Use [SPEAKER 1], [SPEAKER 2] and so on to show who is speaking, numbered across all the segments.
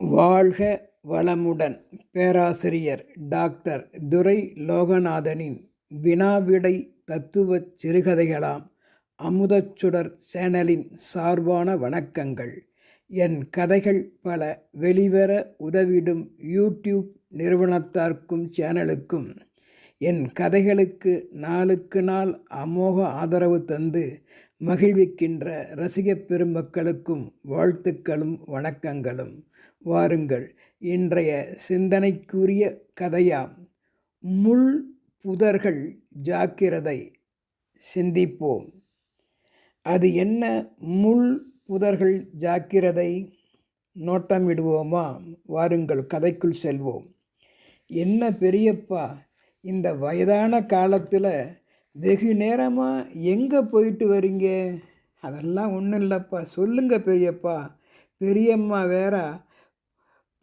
[SPEAKER 1] வாழ்க வளமுடன். பேராசிரியர் டாக்டர் துரை லோகநாதனின் வினாவிடை தத்துவச் சிறுகதைகளாம் அமுதச்சுடர் சேனலின் சார்பான வணக்கங்கள். என் கதைகள் பல வெளிவர உதவிடும் யூடியூப் நிறுவனத்தார்க்கும் சேனலுக்கும். என் கதைகளுக்கு நாளுக்கு நாள் அமோக ஆதரவு தந்து மகிழ்விக்கின்ற ரசிகப் பெருமக்களுக்கும் வாழ்த்துக்களும் வணக்கங்களும். வாருங்கள் இன்றைய சிந்தனைக்குரிய கதையாம். முள் புதர்கள் ஜாக்கிரதை சிந்திப்போம். அது என்ன முள் புதர்கள் ஜாக்கிரதை? நோட்டமிடுவோமா? வாருங்கள் கதைக்குள் செல்வோம். என்ன பெரியப்பா இந்த வயதான காலத்தில் வெகு நேரமாக எங்கே போயிட்டு வரீங்க? அதெல்லாம் ஒன்றும் இல்லைப்பா. சொல்லுங்க பெரியப்பா. பெரியம்மா வேற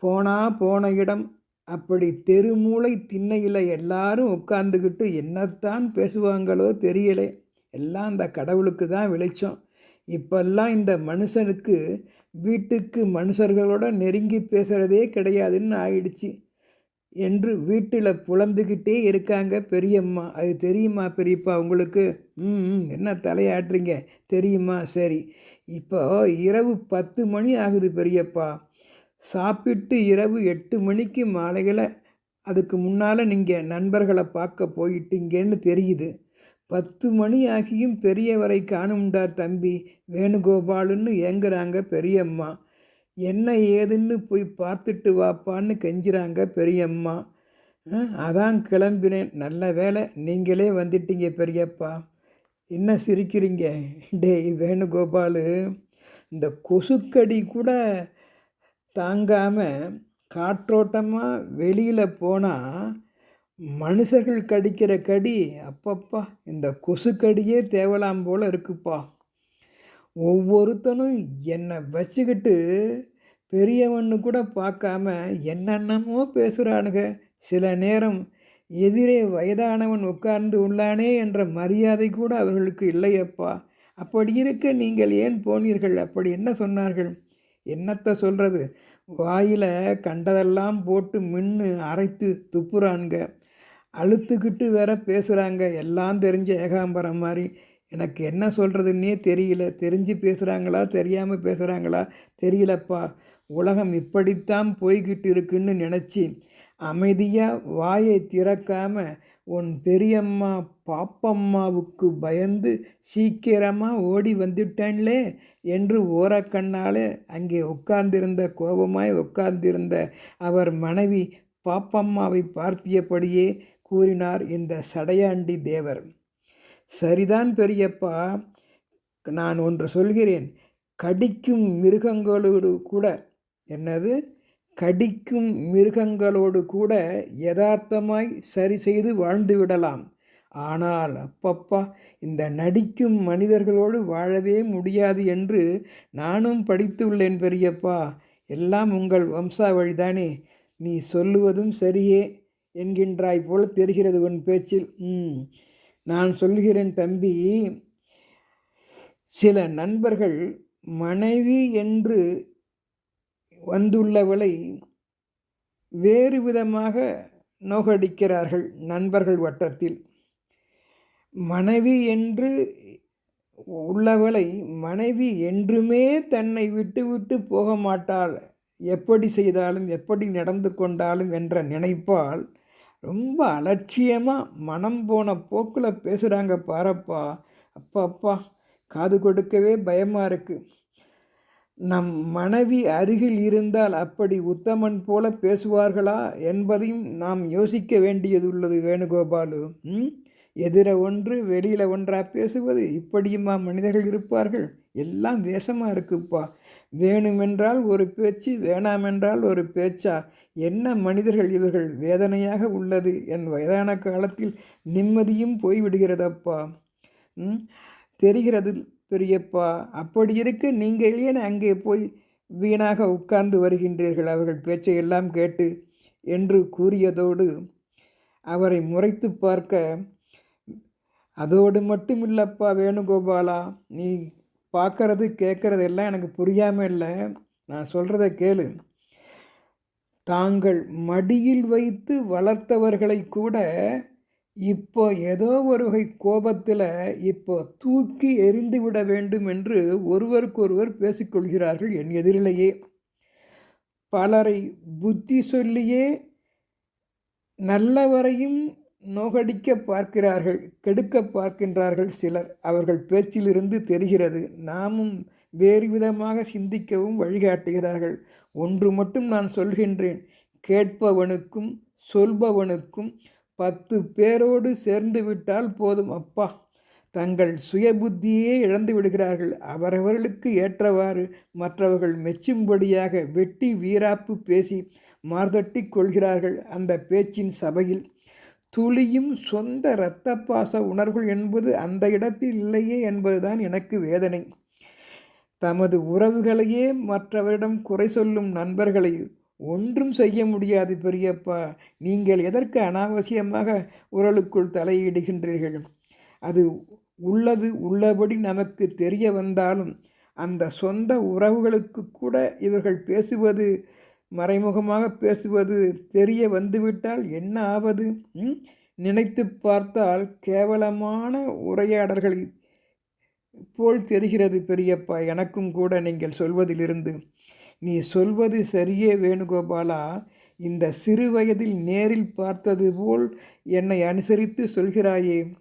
[SPEAKER 1] போனால் போன இடம். அப்படி தெருமூளை திண்ணையில் எல்லாரும் உட்காந்துக்கிட்டு என்னத்தான் பேசுவாங்களோ தெரியலை. எல்லாம் அந்த கடவுளுக்கு தான் விளைச்சோம். இப்பெல்லாம் இந்த மனுஷனுக்கு வீட்டுக்கு மனுஷர்களோட நெருங்கி பேசுகிறதே கிடையாதுன்னு ஆயிடுச்சு. என்று வீட்டில் புலம்பிக்கிட்டே இருக்காங்க. பெரியம்மா அது தெரியுமா பெரியப்பா உங்களுக்கு? ம் ம், என்ன தலையாட்டுறீங்க? தெரியுமா. சரி. இப்போ இரவு பத்து மணி ஆகுது பெரியப்பா. சாப்பிட்டு இரவு எட்டு மணிக்கு மாலையில் அதுக்கு முன்னால் நீங்கள் நண்பர்களை பார்க்க போயிட்டீங்கன்னு தெரியுது. பத்து மணி ஆகியும் பெரியவரை காணும்டா தம்பி. வேணுகோபாலுன்னு ஏங்குறாங்க பெரியம்மா. என்ன ஏதுன்னு போய் பார்த்துட்டு வாப்பான்னு கெஞ்சுறாங்க பெரியம்மா. அதான் கிளம்பினேன். நல்ல வேலை நீங்களே வந்துட்டீங்க பெரியப்பா. என்ன சிரிக்கிறீங்க? டேய் வேணுகோபாலு இந்த கொசுக்கடி கூட தாங்காமல் காற்றோட்டமாக வெளியில் போனால் மனுஷர்கள் கடிக்கிற கடி அப்பப்பா. இந்த கொசுக்கடியே தேவலாம் போல் இருக்குப்பா. ஒவ்வொருத்தனும் என்னை வச்சுக்கிட்டு பெரியவன்னு கூட பார்க்காம என்னென்னமோ பேசுகிறானுங்க சில நேரம் எதிரே வயதானவன் உட்கார்ந்து உள்ளானே என்ற மரியாதை கூட அவர்களுக்கு இல்லையப்பா. அப்படி இருக்க நீங்கள் ஏன் போனீர்கள்? அப்படி என்ன சொன்னார்கள்? என்னத்தை சொல்கிறது வாயில் கண்டதெல்லாம் போட்டு மின்னு அரைத்து துப்புறானுங்க. அழுத்துக்கிட்டு வேற பேசுகிறாங்க எல்லாம் தெரிஞ்ச ஏகாம்பரம் மாதிரி. எனக்கு என்ன சொல்கிறதுன்னே தெரியல. தெரிஞ்சு பேசுகிறாங்களா தெரியாமல் பேசுகிறாங்களா தெரியலப்பா. உலகம் இப்படித்தான் போய்கிட்டு இருக்குன்னு நினச்சி அமைதியாக வாயை திறக்காமல் உன் பெரியம்மா பாப்பம்மாவுக்கு பயந்து சீக்கிரமாக ஓடி வந்துட்டேன்லே என்று ஓரக்கண்ணாலே அங்கே உட்கார்ந்திருந்த கோபமாய் உட்கார்ந்திருந்த அவர் மனைவி பாப்பம்மாவை பார்த்தியபடியே கூறினார் இந்த சடையாண்டி தேவர். சரிதான் பெரியப்பா நான் ஒன்று சொல்கிறேன். கடிக்கும் மிருகங்களோடு கூட என்னது? கடிக்கும் மிருகங்களோடு கூட யதார்த்தமாய் சரி செய்து வாழ்ந்து விடலாம். ஆனால் அப்பப்பா இந்த நடிக்கும் மனிதர்களோடு வாழவே முடியாது என்று நானும் படித்துள்ளேன் பெரியப்பா. எல்லாம் உங்கள் வம்சாவழிதானே. நீ சொல்லுவதும் சரியே என்கின்றாய் போல தெரிகிறது உன் பேச்சில். ம். நான் சொல்கிறேன் தம்பி சில நண்பர்கள் மனைவி என்று வந்துள்ளவளை வேறு விதமாக நோகடிக்கிறார்கள் நண்பர்கள் வட்டத்தில். மனைவி என்று உள்ளவளை மனைவி என்றுமே தன்னை விட்டு விட்டு போக மாட்டாள். எப்படி செய்தாலும் எப்படி நடந்து கொண்டாலும் என்ற நினைப்பால் ரொம்ப அலட்சியமாக மனம் போன போக்கில் பேசுகிறாங்க பாரப்பா. அப்பா அப்பா காது கொடுக்கவே பயமாக இருக்குது நம் மனைவி அருகில் இருந்தால் அப்படி உத்தமன் போல பேசுவார்களா என்பதையும் நாம் யோசிக்க வேண்டியது உள்ளது வேணுகோபாலு. ம்? எதிர ஒன்று வெளியில் ஒன்றாக பேசுவது இப்படியுமா மனிதர்கள் இருப்பார்கள்? எல்லாம் வேஷமாக இருக்குப்பா. வேணுமென்றால் ஒரு பேச்சு வேணாமென்றால் ஒரு பேச்சா? என்ன மனிதர்கள் இவர்கள்? வேதனையாக உள்ளது. என் வயதான காலத்தில் நிம்மதியும் போய்விடுகிறதப்பா. ம் தெரிகிறது பெரியப்பா. அப்படி இருக்க. நீங்கள் ஏன் அங்கே போய் வீணாக உட்கார்ந்து வருகின்றீர்கள்? அவர்கள் பேச்சை எல்லாம் கேட்டு என்று கூறியதோடு அவரை முறைத்து பார்க்க அதோடு மட்டும் இல்லைப்பா வேணுகோபாலா நீ பார்க்கறது கேட்குறது எல்லாம் எனக்கு புரியாமல் இல்லை. நான் சொல்கிறத கேளு. தாங்கள் மடியில் வைத்து வளர்த்தவர்களை கூட இப்போ ஏதோ ஒரு வகை கோபத்தில் இப்போ தூக்கி எறிந்து விட வேண்டும் என்று ஒருவருக்கொருவர் பேசிக்கொள்கிறார்கள் என் எதிரிலேயே. பலரை புத்தி சொல்லியே நல்லவரையும் நோகடிக்க பார்க்கிறார்கள் கெடுக்க பார்க்கின்றார்கள் சிலர். அவர்கள் பேச்சிலிருந்து தெரிகிறது நாமும் வேறு விதமாக சிந்திக்கவும் வழிகாட்டுகிறார்கள். ஒன்று மட்டும் நான் சொல்கின்றேன் கேட்பவனுக்கும் சொல்பவனுக்கும் பத்து பேரோடு சேர்ந்து விட்டால் போதும் அப்பா. தங்கள் சுய புத்தியே இழந்து விடுகிறார்கள். அவரவர்களுக்கு ஏற்றவாறு மற்றவர்கள் மெச்சும்படியாக வெட்டி வீராப்பு பேசி மார்தட்டி கொள்கிறார்கள். அந்த பேச்சின் சபையில் துளியும் சொந்த இரத்த பாச உணர்வுகள் என்பது அந்த இடத்தில் இல்லையே என்பதுதான் எனக்கு வேதனை. தமது உறவுகளையே மற்றவரிடம் குறை சொல்லும் நண்பர்களை ஒன்றும் செய்ய முடியாது பெரியப்பா. நீங்கள் எதற்கு அனாவசியமாக உரலுக்குள் தலையிடுகின்றீர்கள்? அது உள்ளது உள்ளபடி நமக்கு தெரிய வந்தாலும் அந்த சொந்த உறவுகளுக்கு கூட இவர்கள் பேசுவது மறைமுகமாக பேசுவது தெரிய வந்துவிட்டால் என்ன ஆவது? நினைத்து பார்த்தால் கேவலமான உரையாடல்களை போல் தெரிகிறது பெரியப்பா. எனக்கும் கூட நீங்கள் சொல்வதிலிருந்து. நீ சொல்வது சரியே வேணுகோபாலா. இந்த சிறு வயதில் நேரில் பார்த்தது போல் என்னை அனுசரித்து சொல்கிறாயே.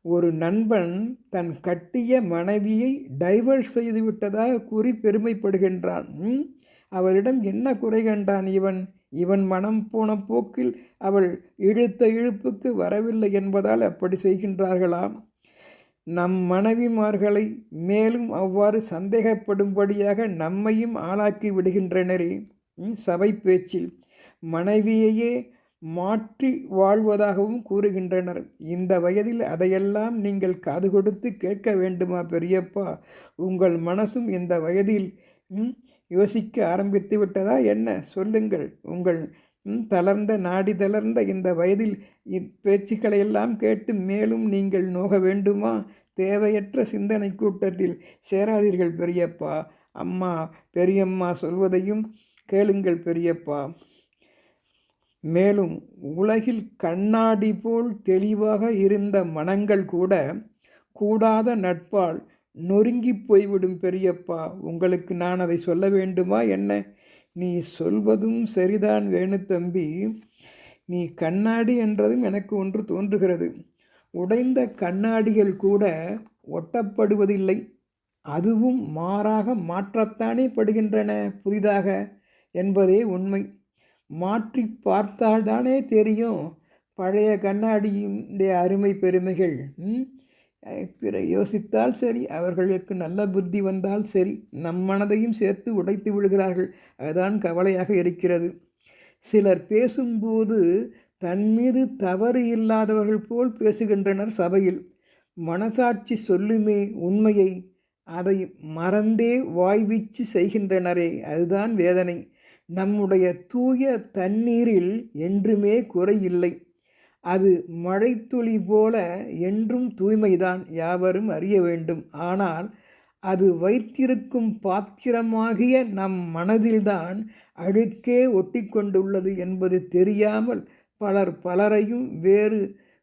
[SPEAKER 1] ஒரு நண்பன் தன் கட்டிய மனைவியை டைவர்ஸ் செய்து விட்டதாக கூறி பெருமைப்படுகின்றான். அவளிடம் என்ன குறை கண்டான் இவன்? இவன் மனம் போன போக்கில் அவள் இழுத்த இழுப்புக்கு வரவில்லை என்பதால் அப்படி செய்கின்றார்களாம். நம் மனைவிமார்களை மேலும் அவ்வாறு சந்தேகப்படும்படியாக நம்மையும் ஆளாக்கி விடுகின்றனரே. சபை பேச்சில் மனைவியையே மாற்றி வாழ்வதாகவும் கூறுகின்றனர். இந்த வயதில் அதையெல்லாம் நீங்கள் காது கொடுத்து கேட்க வேண்டுமா பெரியப்பா? உங்கள் மனசும் இந்த வயதில் யோசிக்க ஆரம்பித்து விட்டதா என்ன? சொல்லுங்கள். உங்கள் தளர்ந்த நாடி தளர்ந்த இந்த வயதில் பேச்சுக்களை எல்லாம் கேட்டு மேலும் நீங்கள் நோக வேண்டுமா? தேவையற்ற சிந்தனை கூட்டத்தில் சேராதீர்கள் பெரியப்பா. அம்மா பெரியம்மா சொல்வதையும் கேளுங்கள் பெரியப்பா. மேலும் உலகில் கண்ணாடி போல் தெளிவாக இருந்த மனங்கள் கூட கூடாத நட்பால் நொறுங்கி போய்விடும் பெரியப்பா உங்களுக்கு நான் அதை சொல்ல வேண்டுமா என்ன? நீ சொல்வதும் சரிதான் வேணு தம்பி நீ கண்ணாடி என்றதும் எனக்கு ஒன்று தோன்றுகிறது. உடைந்த கண்ணாடிகள் கூட ஒட்டப்படுவதில்லை. அதுவும் மாறாக மாற்றத்தானே படுகின்றன புதிதாக என்பதே உண்மை. மாற்றி பார்த்தால்தானே தெரியும். பழைய கண்ணாடியினுடைய அருமை பெருமைகள் பிற யோசித்தால் சரி அவர்களுக்கு நல்ல புத்தி வந்தால் சரி நம் மனதையும் சேர்த்து உடைத்து விடுகிறார்கள். அதுதான் கவலையாக இருக்கிறது. சிலர் பேசும்போது தன் மீது தவறு இல்லாதவர்கள் போல் பேசுகின்றனர் சபையில். மனசாட்சி சொல்லுமே உண்மையை அதை மறந்தே வாய்வீச்சு செய்கின்றனரே அதுதான் வேதனை. நம்முடைய தூய தண்ணீரில் என்றுமே குறையில்லை அது மழைத்துளி போல என்றும் தூய்மைதான் யாவரும் அறிய வேண்டும். ஆனால் அது வைத்திருக்கும் பாத்திரமாகிய நம் மனதில்தான் அழுக்கே ஒட்டி கொண்டுள்ளது என்பது தெரியாமல் பலர் பலரையும் வேறு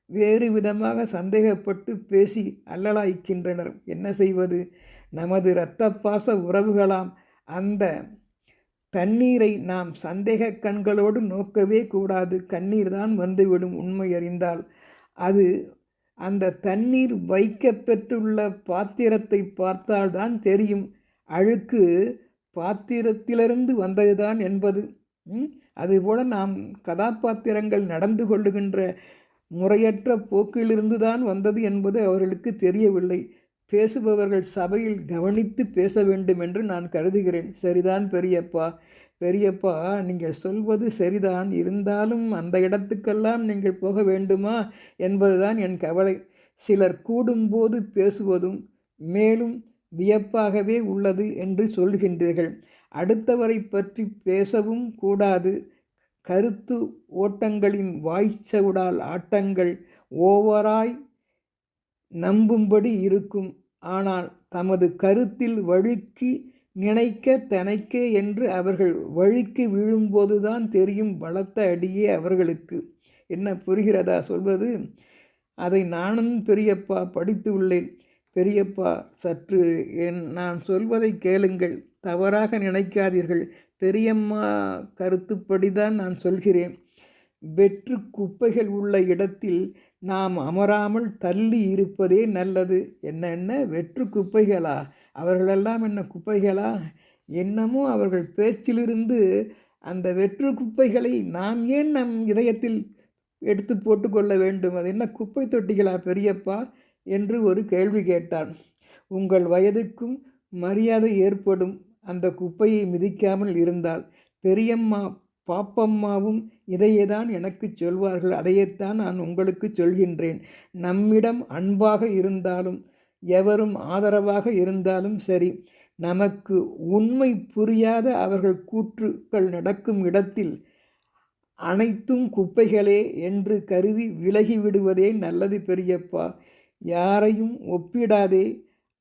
[SPEAKER 1] வேறு விதமாக சந்தேகப்பட்டு பேசி அல்லலாய்க்கின்றனர். என்ன செய்வது? நமது இரத்த பாச உறவுகளாம் அந்த தண்ணீரை நாம் சந்தேக கண்களோடு நோக்கவே கூடாது. கண்ணீர் தான் வந்துவிடும் உண்மை அறிந்தால். அது அந்த தண்ணீர் வைக்க பெற்றுள்ள பாத்திரத்தை பார்த்தால்தான் தெரியும். அழுக்கு பாத்திரத்திலிருந்து வந்ததுதான் என்பது. அதுபோல் நாம் கதாபாத்திரங்கள் நடந்து கொள்ளுகின்ற முறையற்ற போக்கிலிருந்து தான் வந்தது என்பது அவர்களுக்கு தெரியவில்லை. பேசுபவர்கள் சபையில் கவனித்து பேச வேண்டும் என்று நான் கருதுகிறேன். சரிதான் பெரியப்பா. பெரியப்பா நீங்கள் சொல்வது சரிதான். இருந்தாலும் அந்த இடத்துக்கெல்லாம் நீங்கள் போக வேண்டுமா என்பதுதான் என் கவலை. சிலர் கூடும்போது பேசுவதும் மேலும் வியப்பாகவே உள்ளது என்று சொல்கின்றீர்கள். அடுத்தவரை பற்றி பேசவும் கூடாது. கருத்து ஓட்டங்களின் வாய்ச்சவுடால் ஆட்டங்கள் ஓவராய் நம்பும்படி இருக்கும். ஆனால் தமது கருத்தில் வழுக்கி நினைக்க தனைக்க என்று அவர்கள் வழுக்கி விழும்போதுதான் தெரியும் பலத்த அடியே அவர்களுக்கு. என்ன புரிகிறதா சொல்வது? அதை நானும் பெரியப்பா படித்து உள்ளேன். பெரியப்பா சற்று என் நான் சொல்வதை கேளுங்கள். தவறாக நினைக்காதீர்கள். பெரியம்மா கருத்துப்படி தான் நான் சொல்கிறேன். வெற்று குப்பைகள் உள்ள இடத்தில் நாம் அமராமல் தள்ளி இருப்பதே நல்லது. என்ன என்ன? வெற்று குப்பைகளா? அவர்களெல்லாம் என்ன குப்பைகளா? என்னமோ அவர்கள் பேச்சிலிருந்து அந்த வெற்று குப்பைகளை நாம் ஏன் நம் இதயத்தில் எடுத்து போட்டுக்கொள்ள வேண்டும்? அது என்ன குப்பை தொட்டிகளா பெரியப்பா? என்று ஒரு கேள்வி கேட்டான். உங்கள் வயதுக்கும் மரியாதை ஏற்படும். அந்த குப்பையை மிதிக்காமல் இருந்தால் பெரியம்மா பாப்பம்மாவும் இதையே தான் எனக்கு சொல்வார்கள். அதையேத்தான் நான் உங்களுக்கு சொல்கின்றேன். நம்மிடம் அன்பாக இருந்தாலும் எவரும் ஆதரவாக இருந்தாலும் சரி நமக்கு உண்மை புரியாத அவர்கள் கூற்றுக்கள் நடக்கும் இடத்தில் அனைத்தும் குப்பைகளே என்று கருதி விலகி விடுவதே நல்லது பெரியப்பா. யாரையும் ஒப்பிடாதே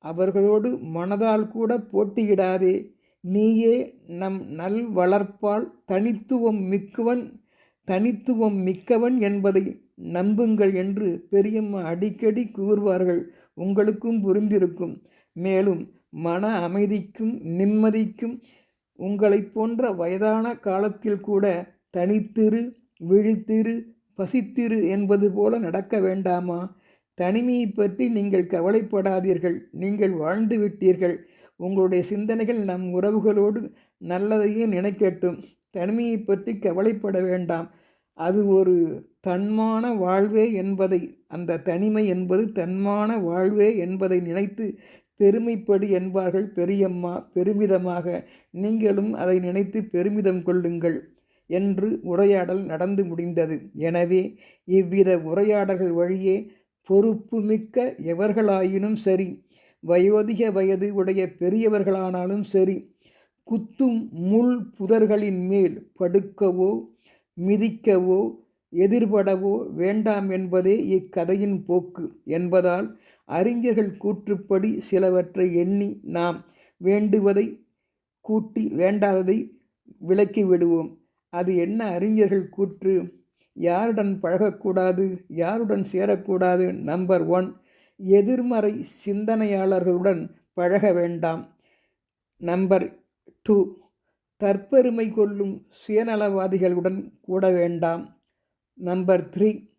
[SPEAKER 1] அவர்களோடு மனதால் கூட போட்டியிடாதே நீயே நம் நல் வளர்ப்பால் தனித்துவம் மிக்கவன் தனித்துவம் மிக்கவன் என்பதை நம்புங்கள் என்று பெரியம்மா அடிக்கடி கூறுவார்கள். உங்களுக்கும் புரிந்திருக்கும். மேலும் மன அமைதிக்கும் நிம்மதிக்கும் உங்களைப் போன்ற வயதான காலத்தில் கூட தனித்திரு விழித்திரு பசித்திரு என்பது போல நடக்க வேண்டாமா? தனிமையை பற்றி நீங்கள் கவலைப்படாதீர்கள். நீங்கள் வாழ்ந்து விட்டீர்கள். உங்களுடைய சிந்தனைகள் நம் உறவுகளோடு நல்லதையே நினைக்கட்டும். தனிமையை பற்றி கவலைப்பட வேண்டாம். அது ஒரு தன்மான வாழ்வே என்பதை அந்த தனிமை என்பது தன்மான வாழ்வே என்பதை நினைத்து பெருமைப்படு என்பார்கள் பெரியம்மா. பெருமிதமாக நீங்களும் அதை நினைத்து பெருமிதம் கொள்ளுங்கள் என்று உரையாடல் நடந்து முடிந்தது. எனவே இவ்வித உரையாடல்கள் வழியே பொறுப்புமிக்க எவர்களாயினும் சரி வயோதிக வயது உடைய பெரியவர்களானாலும் சரி குத்தும் முள் புதர்களின் மேல் படுக்கவோ மிதிக்கவோ எதிர்படவோ வேண்டாம் என்பதே இக்கதையின் போக்கு என்பதால் அறிஞர்கள் கூற்றுப்படி சிலவற்றை எண்ணி நாம் வேண்டுவதை கூட்டி வேண்டாததை விலக்கி விடுவோம். அது என்ன அறிஞர்கள் கூற்று? யாருடன் பழகக்கூடாது? யாருடன் சேரக்கூடாது? Number one. எதிர்மறை சிந்தனையாளர்களுடன் பழக வேண்டாம். Number two. தற்பெருமை கொள்ளும் சுயநலவாதிகளுடன் கூட வேண்டாம். Number three.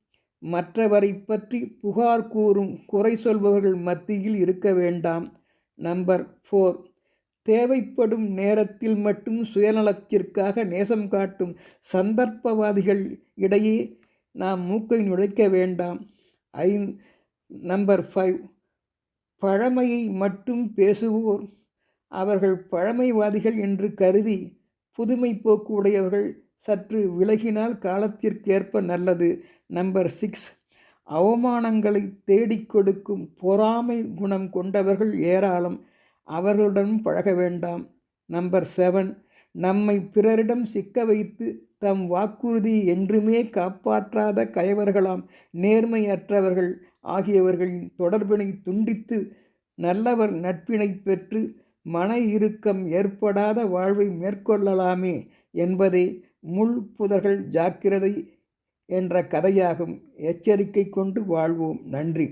[SPEAKER 1] மற்றவரை பற்றி புகார் கூறும் குறை சொல்பவர்கள் மத்தியில் இருக்க வேண்டாம். Number four. தேவைப்படும் நேரத்தில் மட்டும் சுயநலத்திற்காக நேசம் காட்டும் சந்தர்ப்பவாதிகள் இடையே நாம் மூக்கை நுழைக்க வேண்டாம். ஐந்து. Number five. பழமையை மட்டும் பேசுவோர். அவர்கள் பழமைவாதிகள் என்று கருதி புதுமை போக்கு உடையவர்கள் சற்று விலகினால் காலத்திற்கேற்ப நல்லது. Number six. அவமானங்களை தேடிக் கொடுக்கும் பொறாமை குணம் கொண்டவர்கள் ஏராளம். அவர்களுடன் பழக வேண்டாம். Number seven. நம்மை பிறரிடம் சிக்க வைத்து தம் வாக்குறுதி என்றுமே காப்பாற்றாத கயவர்களாம். நேர்மையற்றவர்கள். ஆகியவர்களின் தொடர்பினை துண்டித்து நல்லவர் நட்பினை பெற்று மன இறுக்கம் ஏற்படாத வாழ்வை மேற்கொள்ளலாமே என்பதே முள் புதர்கள் ஜாக்கிரதை என்ற கதையாகும். எச்சரிக்கை கொண்டு வாழ்வோம். நன்றி.